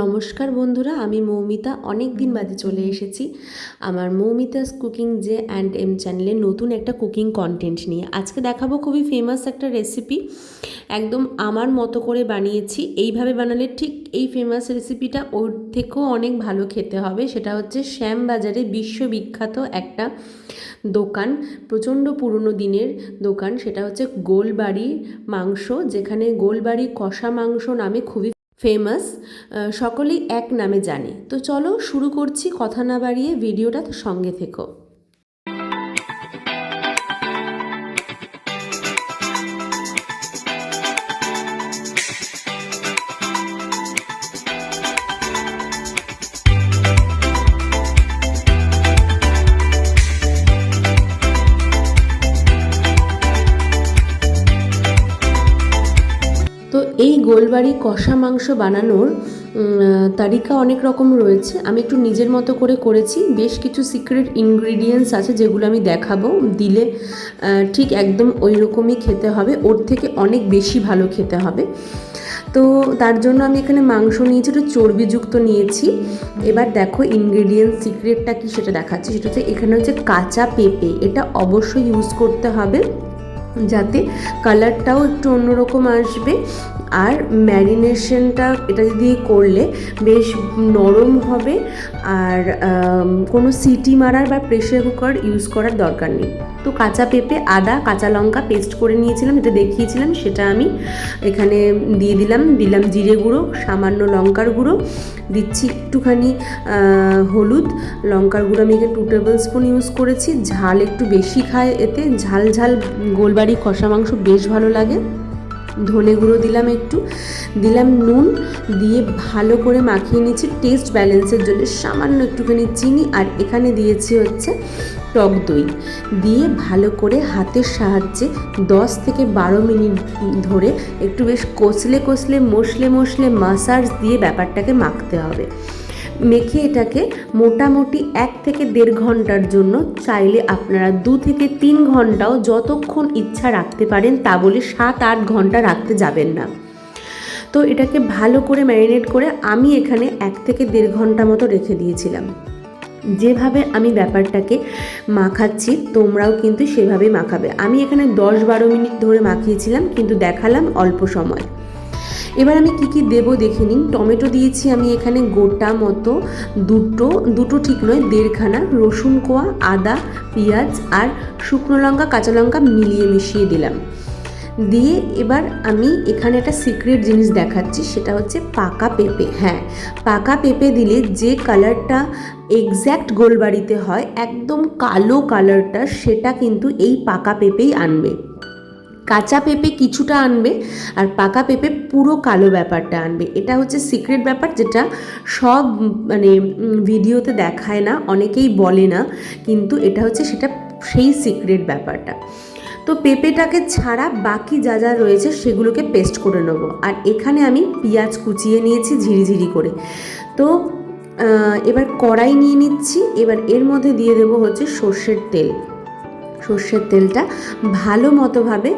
নমস্কার বন্ধুরা, আমি মৌমিতা। অনেক দিন বাদে চলে এসেছি আমার Moumita's cooking J and M চ্যানেলে নতুন একটা কুকিং কন্টেন্ট নিয়ে। আজকে দেখাবো খুবই ফেমাস একটা রেসিপি একদম আমার মতো করে বানিয়েছি। এইভাবে বানালে ঠিক এই ফেমাস রেসিপিটা ওর থেকেও অনেক ভালো খেতে হবে। সেটা হচ্ছে শ্যামবাজারে বিশ্ববিখ্যাত একটা দোকান, প্রচণ্ড পুরনো দিনের দোকান। সেটা হচ্ছে গোলবাড়ি মাংস, যেখানে গোলবাড়ি কষা মাংস নামে খুবই ফেমাস সকলেই এক নামে জানে। তো চলো শুরু করছি, কথা না বাড়িয়ে ভিডিওটা তো সঙ্গে থেকো। তো এই গোলবাড়ি কষা মাংস বানানোর তালিকা অনেক রকম রয়েছে। আমি একটু নিজের মতো করে করেছি। বেশ কিছু সিক্রেট ইনগ্রিডিয়েন্টস আছে যেগুলো আমি দেখাবো। দিলে ঠিক একদম ওই রকমই খেতে হবে। ওর থেকে অনেক বেশি ভালো খেতে হবে। তো তার জন্য আমি এখানে মাংস নিয়েছি, একটু চর্বিযুক্ত নিয়েছি। এবার দেখো ইনগ্রিডিয়েন্ট সিক্রেটটা কি সেটা দেখাচ্ছি। সেটা হচ্ছে এখানে হচ্ছে কাঁচা পেঁপে। এটা অবশ্যই ইউজ করতে হবে। যাতে কালারটাও একটু অন্যরকম আসবে। আর ম্যারিনেশনটা এটা দিয়ে করলে বেশ নরম হবে আর কোনো সিটি মারার বা প্রেশার কুকার ইউজ করার দরকার নেই। তো কাঁচা পেঁপে, আদা, কাঁচা লঙ্কা পেস্ট করে নিয়েছিলাম, এটা দেখিয়েছিলাম, সেটা আমি এখানে দিয়ে দিলাম দিলাম জিরে গুঁড়ো, সামান্য লঙ্কার গুঁড়ো, দিচ্ছি একটুখানি হলুদ, লঙ্কার গুঁড়ো আমি এখানে টু টেবিল স্পুন ইউজ করেছি, ঝাল একটু বেশি খায় এতে, ঝাল ঝাল গোলবাড়ি কষা মাংস বেশ ভালো লাগে। ধনে গুঁড়ো দিলাম একটু, দিলাম নুন, দিয়ে ভালো করে মাখিয়ে নিচ্ছি টেস্ট ব্যালেন্সের জন্য, সামান্য একটুখানি চিনি আর এখানে দিয়েছি হচ্ছে টক দই। দিয়ে ভালো করে হাতের সাহায্যে দশ থেকে বারো মিনিট ধরে একটু বেশ কষলে কষলে মশলে মশলে মাসাজ দিয়ে ব্যাপারটাকে মাখতে হবে। মেখে এটাকে মোটামুটি এক থেকে দেড় ঘণ্টার জন্য চাইলে আপনারা দু থেকে তিন ঘন্টাও যতক্ষণ ইচ্ছা রাখতে পারেন তা বলে সাত আট ঘণ্টা রাখতে যাবেন না। তো এটাকে ভালো করে ম্যারিনেট করে আমি এখানে এক থেকে দেড় ঘণ্টা মতো রেখে দিয়েছিলাম। যেভাবে আমি ব্যাপারটাকে মাখাচ্ছি, তোমরাও কিন্তু সেভাবেই মাখাবে। আমি এখানে দশ বারো মিনিট ধরে মাখিয়েছিলাম, কিন্তু দেখালাম অল্প সময়। এবার আমি কি কি দেবো দেখে নিন। টমেটো দিয়েছি আমি এখানে গোটা মতো, দুটো দুটো ঠিক নয়, দেড়খানা। রসুন কোয়া, আদা, পেঁয়াজ আর শুকনো লঙ্কা, কাঁচা লঙ্কা মিলিয়ে মিশিয়ে দিলাম। দিয়ে এবার আমি এখানে একটা সিক্রেট জিনিস দেখাচ্ছি, সেটা হচ্ছে পাকা পেঁপে। হ্যাঁ পাকা পেঁপে দিলে যে কালারটা এক্স্যাক্ট গোলবাড়িতে হয়, একদম কালো কালারটা সেটা কিন্তু এই পাকা পেঁপেই আনবে। কাঁচা পেঁপে কিছুটা আনবে আর পাকা পেঁপে পুরো কালো ব্যাপারটা আনবে। এটা হচ্ছে সিক্রেট ব্যাপার যেটা সব মানে ভিডিওতে দেখায় না, অনেকেই বলে না, কিন্তু এটা হচ্ছে সেটা সেই সিক্রেট ব্যাপারটা। তো পেঁপেটাকে ছাড়া বাকি যা যা রয়েছে সেগুলোকে পেস্ট করে নেব। আর এখানে আমি পেঁয়াজ কুচিয়ে নিয়েছি ঝিরিঝিরি করে। তো এবার কড়াই নিয়ে নিচ্ছি। এবার এর মধ্যে দিয়ে দেবো হচ্ছে সর্ষের তেল। সর্ষের তেলটা ভালো মতোভাবে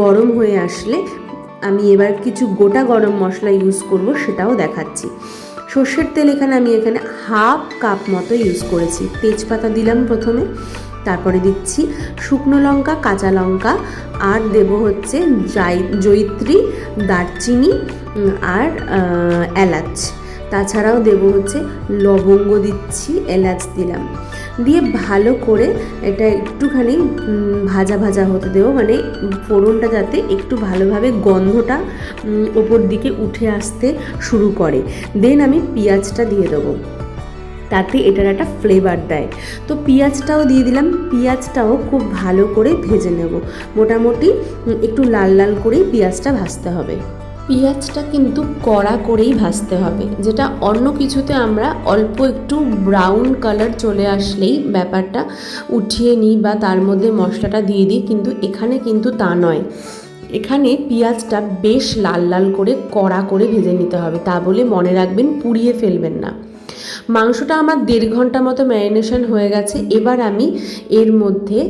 গরম হয়ে আসলে আমি এবার কিছু গোটা গরম মশলা ইউজ করব, সেটাও দেখাচ্ছি। সর্ষের তেল এখানে আমি এখানে হাফ কাপ মতো ইউজ করেছি। তেজপাতা দিলাম প্রথমে, তারপরে দিচ্ছি শুকনো লঙ্কা, কাঁচা লঙ্কা, আর দেব হচ্ছে জাই জৈত্রী দারচিনি আর এলাচ। তাছাড়াও দেব হচ্ছে লবঙ্গ দিচ্ছি, এলাচ দিলাম। দিয়ে ভালো করে এটা একটুখানি ভাজা ভাজা হতে দেবো। মানে ফোড়নটা যাতে একটু ভালোভাবে গন্ধটা ওপর দিকে উঠে আসতে শুরু করে। দেন আমি পেঁয়াজটা দিয়ে দেবো। তাতে এটার একটা ফ্লেভার দেয়। তো পেঁয়াজটাও দিয়ে দিলাম। পেঁয়াজটাও খুব ভালো করে ভেজে নেব। মোটামুটি একটু লাল লাল করেই পেঁয়াজটা ভাজতে হবে। পেঁয়াজটা কিন্তু কড়া করেই ভাজতে হবে, যেটা অন্য কিছুতে আমরা অল্প একটু ব্রাউন কালার চলে আসলেই ব্যাপারটা উঠিয়ে নিই বা তার মধ্যে মশলাটা দিয়ে দিই, কিন্তু এখানে কিন্তু তা নয়। এখানে পেঁয়াজটা বেশ লাল লাল করে কড়া করে ভেজে নিতে হবে, তা বলে মনে রাখবেন পুড়িয়ে ফেলবেন না। মাংসটা আমার দেড় ঘণ্টা মতো ম্যারিনেশন হয়ে গেছে, এবার আমি এর মধ্যে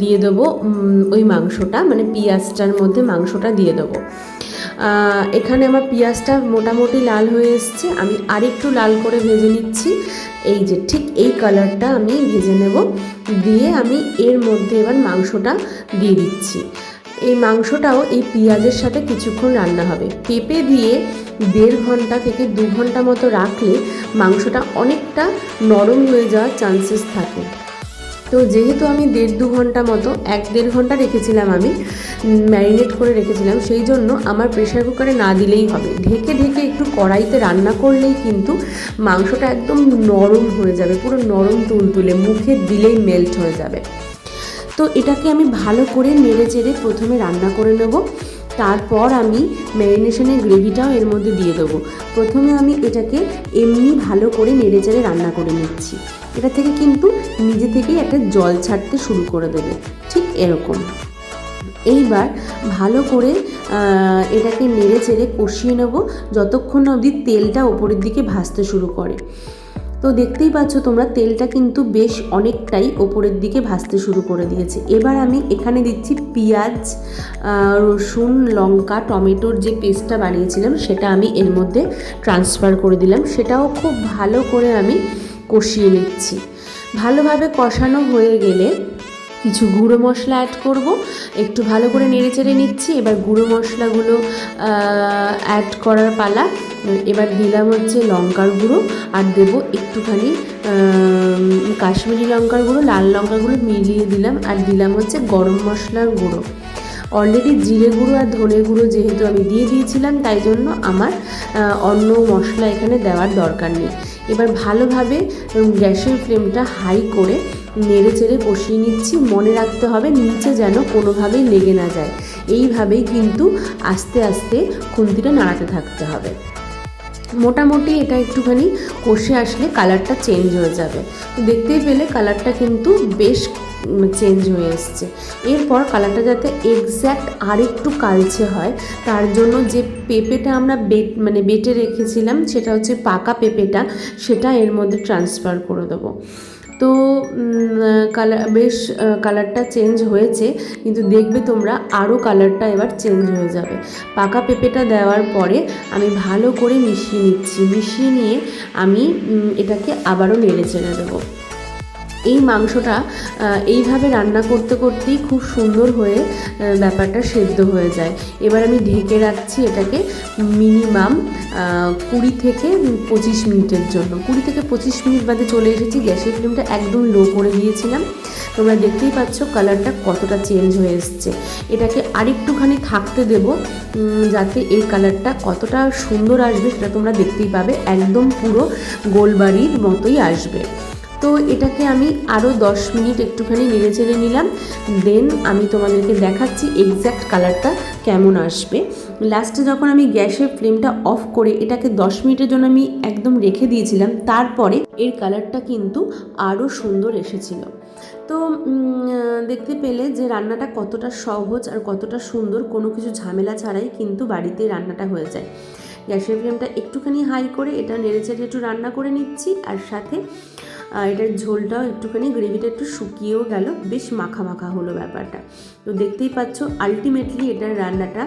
দিয়ে দেবো ওই মাংসটা মানে পেঁয়াজটার মধ্যে মাংসটা দিয়ে দেবো। এখানে আমার পেঁয়াজটা মোটামুটি লাল হয়ে এসছে। আমি আরেকটু লাল করে ভেজে নিচ্ছি। এই যে ঠিক এই কালারটা আমি ভেজে নেব। দিয়ে আমি এর মধ্যে এবার মাংসটা দিয়ে দিচ্ছি। এই মাংসটাও এই পেঁয়াজের সাথে কিছুক্ষণ রান্না হবে। পেঁপে দিয়ে দেড় ঘণ্টা থেকে দু ঘণ্টা মতো রাখলে মাংসটা অনেকটা নরম হয়ে যাওয়ার চান্সেস থাকে। তো যেহেতু আমি দেড় দু ঘণ্টা মতো, এক দেড় ঘণ্টা রেখেছিলাম আমি, ম্যারিনেট করে রেখেছিলাম, সেই জন্য আমার প্রেশার কুকারে না দিলেই হবে। ঢেকে ঢেকে একটু কড়াইতে রান্না করলেই কিন্তু মাংসটা একদম নরম হয়ে যাবে, পুরো নরম তুলতুলে, মুখে দিলেই মেল্ট হয়ে যাবে। তো এটাকে আমি ভালো করে নেড়ে চেড়ে প্রথমে রান্না করে নেব। তারপর আমি ম্যারিনেশনের গ্রেভিটাও এর মধ্যে দিয়ে দেবো। প্রথমে আমি এটাকে এমনি ভালো করে নেড়ে চেড়ে রান্না করে নিচ্ছি। এটা থেকে কিন্তু নিজে থেকেই একটা জল ছাড়তে শুরু করে দেবে। ঠিক এরকম। এইবার ভালো করে এটাকে নেড়ে চেড়ে কষিয়ে নেব। যতক্ষণ অবধি তেলটা ওপরের দিকে ভাসতে শুরু করে। তো দেখতেই পাচ্ছ তোমরা, তেলটা কিন্তু বেশ অনেকটাই ওপরের দিকে ভাসতে শুরু করে দিয়েছে। এবার আমি এখানে দিচ্ছি পেঁয়াজ রসুন, লঙ্কা, টমেটোর যে পেস্টটা বানিয়েছিলাম, সেটা আমি এর মধ্যে ট্রান্সফার করে দিলাম। সেটাও খুব ভালো করে আমি কষিয়ে নিচ্ছি। ভালোভাবে কষানো হয়ে গেলে কিছু গুঁড়ো মশলা অ্যাড করব। একটু ভালো করে নেড়ে চেড়ে নিচ্ছি। এবার গুঁড়ো মশলাগুলো অ্যাড করার পালা। এবার দিলাম হচ্ছে লঙ্কার গুঁড়ো। আর দেবো একটুখানি কাশ্মীরি লঙ্কার গুঁড়ো। লাল লঙ্কার গুঁড়ো মিলিয়ে দিলাম। আর দিলাম হচ্ছে গরম মশলার গুঁড়ো। অলরেডি জিরে গুঁড়ো আর ধনে গুঁড়ো যেহেতু আমি দিয়ে দিয়েছিলাম, তাই জন্য আমার অন্য মশলা এখানে দেওয়ার দরকার নেই। এবার ভালোভাবে গ্যাসের ফ্লেমটা হাই করে নেড়ে চেড়ে কষিয়ে নিচ্ছি। মনে রাখতে হবে নিচে যেন কোনোভাবেই লেগে না যায়। এইভাবেই কিন্তু আস্তে আস্তে খুন্তিটা নাড়াতে থাকতে হবে। মোটামুটি এটা একটুখানি কষে আসলে কালারটা চেঞ্জ হয়ে যাবে। দেখতেই পেলে কালারটা কিন্তু বেশ চেঞ্জ হয়ে এসছে। এরপর কালারটা যাতে এক্স্যাক্ট আরেকটু কালচে হয়, তার জন্য যে পেঁপেটা আমরা বেট মানে বেটে রেখেছিলাম, সেটা হচ্ছে পাকা পেঁপেটা, সেটা এর মধ্যে ট্রান্সফার করে দেবো। তো কালার বেশ কালারটা চেঞ্জ হয়েছে, কিন্তু দেখবে তোমরা আরও কালারটা এবার চেঞ্জ হয়ে যাবে। পাকা পেঁপেটা দেওয়ার পরে আমি ভালো করে মিশিয়ে নিচ্ছি। মিশিয়ে নিয়ে আমি এটাকে আবারও নেড়ে চেড়ে দেবো। এই মাংসটা এইভাবে রান্না করতে করতেই খুব সুন্দর হয়ে ব্যাপারটা সেদ্ধ হয়ে যায়। এবার আমি ঢেকে রাখছি এটাকে মিনিমাম কুড়ি থেকে পঁচিশ মিনিটের জন্য। কুড়ি থেকে পঁচিশ মিনিট বাদে চলে এসেছি, গ্যাসের ফ্লেমটা একদম লো করে দিয়েছিলাম। তোমরা দেখতেই পাচ্ছ কালারটা কতটা চেঞ্জ হয়ে এসছে। এটাকে আরেকটুখানি থাকতে দেবো যাতে এই কালারটা কতটা সুন্দর আসবে সেটা তোমরা দেখতেই পাবে। একদম পুরো গোলবাড়ির মতোই আসবে। তো এটাকে আমি আরও দশ মিনিট একটুখানি নেড়ে চেড়ে নিলাম। দেন আমি তোমাদেরকে দেখাচ্ছি এক্স্যাক্ট কালারটা কেমন আসবে। লাস্টে যখন আমি গ্যাসের ফ্লেমটা অফ করে এটাকে দশ মিনিটের জন্য আমি একদম রেখে দিয়েছিলাম, তারপরে এর কালারটা কিন্তু আরও সুন্দর এসেছিল। তো দেখতে পেলে যে রান্নাটা কতটা সহজ আর কতটা সুন্দর, কোনো কিছু ঝামেলা ছাড়াই কিন্তু বাড়িতেই রান্নাটা হয়ে যায়। গ্যাসের ফ্লেমটা একটুখানি হাই করে এটা নেড়ে চেড়ে একটু রান্না করে নিচ্ছি, আর সাথে আর এটার ঝোলটাও একটুখানি গ্রেভিটা একটু শুকিয়েও গেল, বেশ মাখা মাখা হলো ব্যাপারটা। তো দেখতেই পাচ্ছ আলটিমেটলি এটার রান্নাটা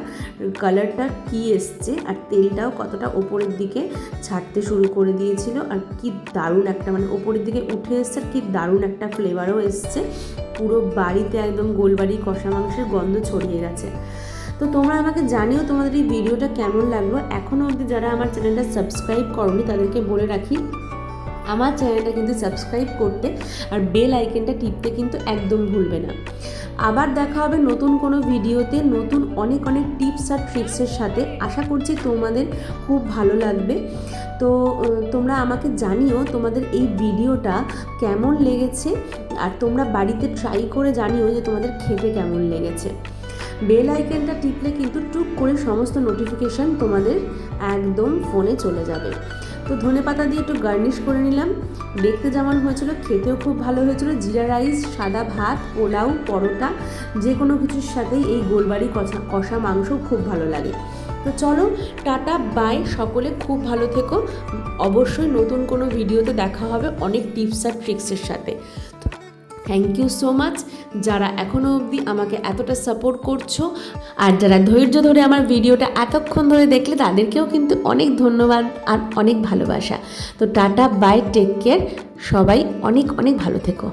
কালারটা কি এসছে আর তেলটাও কতটা ওপরের দিকে ছাড়তে শুরু করে দিয়েছিল আর কি দারুণ একটা মানে ওপরের দিকে উঠে এসছে আর কি দারুণ একটা ফ্লেভারও এসছে। পুরো বাড়িতে একদম গোলবাড়ি কষা মাংসের গন্ধ ছড়িয়ে গেছে। তো তোমরা আমাকে জানিও তোমাদের এই ভিডিওটা কেমন লাগল। এখনও অবধি যারা আমার চ্যানেলটা সাবস্ক্রাইব করনি তাদেরকে বলে রাখি আমার চ্যানেলটা কিন্তু সাবস্ক্রাইব করতে আর বেল আইকনটা টিপতে কিন্তু একদম ভুলবে না। আবার দেখা হবে নতুন কোনো ভিডিওতে নতুন অনেক অনেক টিপস আর ট্রিক্সের সাথে। আশা করছি তোমাদের খুব ভালো লাগবে। তো তোমরা আমাকে জানিও তোমাদের এই ভিডিওটা কেমন লেগেছে আর তোমরা বাড়িতে ট্রাই করে জানিও যে তোমাদের খেতে কেমন লেগেছে। বেল আইকনটা টিপলে কিন্তু টুক করে সমস্ত নোটিফিকেশান তোমাদের একদম ফোনে চলে যাবে। তো ধনে পাতা দিয়ে একটু গার্নিশ করে নিলাম। দেখতে যেমন হয়েছিল, খেতেও খুব ভালো হয়েছিল। জিরা রাইস সাদা ভাত, পোলাও, পরোটা, যে কোনো কিছুর সাথেই এই গোলবাড়ি কষা কষা মাংস খুব ভালো লাগে। তো চলো, টাটা বাই সকলে খুব ভালো থেকো। অবশ্যই নতুন কোনো ভিডিওতে দেখা হবে অনেক টিপস আর ট্রিক্সের সাথে। থ্যাংক ইউ সো মাচ যারা এখনও অবধি আমাকে এতটা সাপোর্ট করছ আর যারা ধৈর্য ধরে আমার ভিডিওটা এতক্ষণ ধরে দেখলে তাদেরকেও কিন্তু অনেক ধন্যবাদ আর অনেক ভালোবাসা। তো টাটা বাই টেক কেয়ার সবাই অনেক অনেক ভালো থেকো।